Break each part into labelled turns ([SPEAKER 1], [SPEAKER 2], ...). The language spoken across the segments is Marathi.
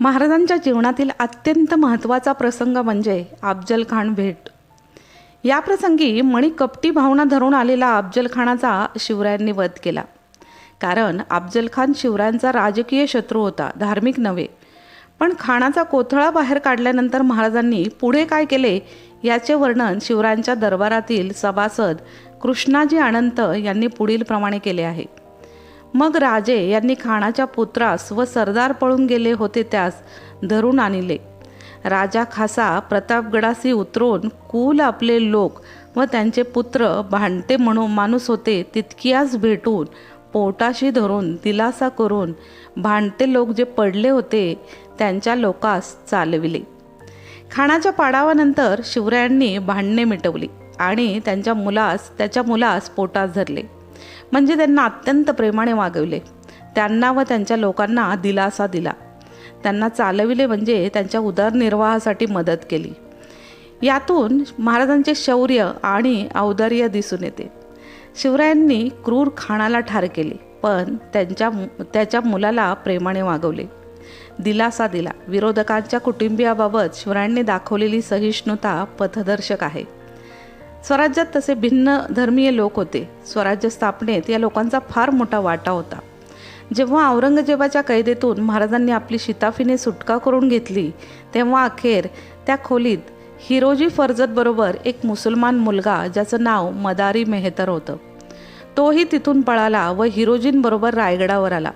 [SPEAKER 1] महाराजांच्या जीवनातील अत्यंत महत्त्वाचा प्रसंग म्हणजे अफजल खान भेट. या प्रसंगी मणी कपटी भावना धरून आलेला अफजल खानाचा शिवरायांनी वध केला. कारण अफजल खान शिवरायांचा राजकीय शत्रू होता धार्मिक नव्हे. पण खानाचा कोथळा बाहेर काढल्यानंतर महाराजांनी पुढे काय केले याचे वर्णन शिवरायांच्या दरबारातील सभासद कृष्णाजी अनंत यांनी पुढील प्रमाणे केले आहे. मग राजे यांनी खानाच्या पुत्रास व सरदार पळून गेले होते त्यास धरून आणले. राजा खासा प्रतापगडासी उतरून कुल आपले लोक व त्यांचे पुत्र भांडते म्हणून माणूस होते तितकियाच भेटून पोटाशी धरून दिलासा करून भांडते लोक जे पडले होते त्यांच्या लोकास चालविले. खाणाच्या पाडावानंतर शिवरायांनी भांडणे मिटवली आणि त्यांच्या मुलास त्याच्या मुलास पोटास धरले. म्हणजे त्यांना अत्यंत प्रेमाने वागवले. त्यांना व त्यांच्या लोकांना दिलासा दिला. त्यांना चालविले म्हणजे त्यांच्या उदरनिर्वाहासाठी मदत केली. यातून महाराजांचे शौर्य आणि औदार्य दिसून येते. शिवरायांनी क्रूर खानाला ठार केले पण त्यांच्या त्याच्या मुलाला प्रेमाने वागवले. दिलासा दिला. विरोधकांच्या कुटुंबियाबाबत शिवरायांनी दाखवलेली सहिष्णुता पथदर्शक आहे. स्वराज्यात तसे भिन्न धर्मीय लोक होते. स्वराज्य स्थापनेत या लोकांचा फार मोठा वाटा होता. जेव्हा औरंगजेबाच्या कैदेतून महाराजांनी आपली शिताफीने सुटका करून घेतली तेव्हा अखेर त्या खोलीत हिरोजी फर्जतबरोबर एक मुसलमान मुलगा ज्याचं नाव मदारी मेहतर होतं. तोही तिथून पळाला व हिरोजींबरोबर रायगडावर आला.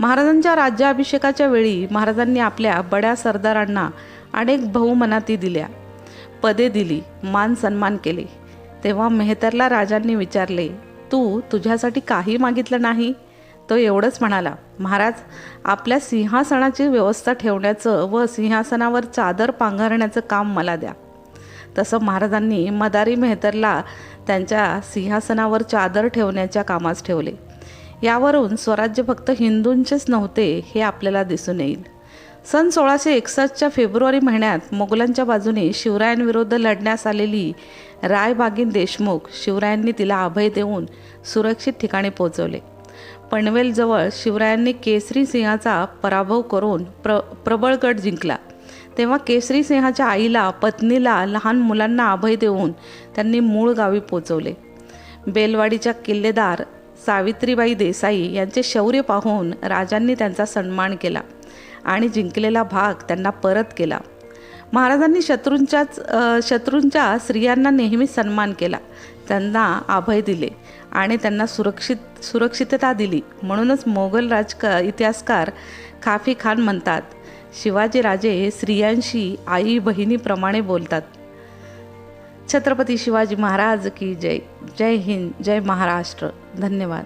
[SPEAKER 1] महाराजांच्या राज्याभिषेकाच्या वेळी महाराजांनी आपल्या बड्या सरदारांना अनेक बहुमनाती दिल्या. पदे दिली मान सन्मान केले. तेव्हा मेहतरला राजांनी विचारले तू तुझ्यासाठी काही मागितलं नाही? तो एवढंच म्हणाला महाराज आपल्या सिंहासनाची व्यवस्था ठेवण्याचं व सिंहासनावर चादर पांघरण्याचं काम मला द्या. तसं महाराजांनी मदारी मेहतरला त्यांच्या सिंहासनावर चादर ठेवण्याच्या कामास ठेवले. यावरून स्वराज्य फक्त हिंदूंचेच नव्हते हे आपल्याला दिसून येईल. सन सोळाशे एकसष्टच्या फेब्रुवारी महिन्यात मोगलांच्या बाजूने शिवरायांविरुद्ध लढण्यास आलेली रायबागीन देशमुख शिवरायांनी तिला अभय देऊन सुरक्षित ठिकाणी पोहोचवले. पनवेलजवळ शिवरायांनी केसरी सिंहाचा पराभव करून प्र प्रबळगड जिंकला. तेव्हा केसरी सिंहाच्या आईला पत्नीला लहान मुलांना अभय देऊन त्यांनी मूळ गावी पोचवले बेलवाडीच्या किल्लेदार सावित्रीबाई देसाई यांचे शौर्य पाहून राजांनी त्यांचा सन्मान केला. आणि जिंकलेला भाग त्यांना परत केला. महाराजांनी शत्रूंच्याच शत्रूंच्या स्त्रियांना नेहमी सन्मान केला. त्यांना अभय दिले आणि त्यांना सुरक्षित सुरक्षितता दिली. म्हणूनच मोगल राजक इतिहासकार खाफी खान म्हणतात शिवाजी राजे स्त्रियांशी आई बहिणीप्रमाणे बोलतात. छत्रपती शिवाजी महाराज की जय. जय हिंद जय महाराष्ट्र. धन्यवाद.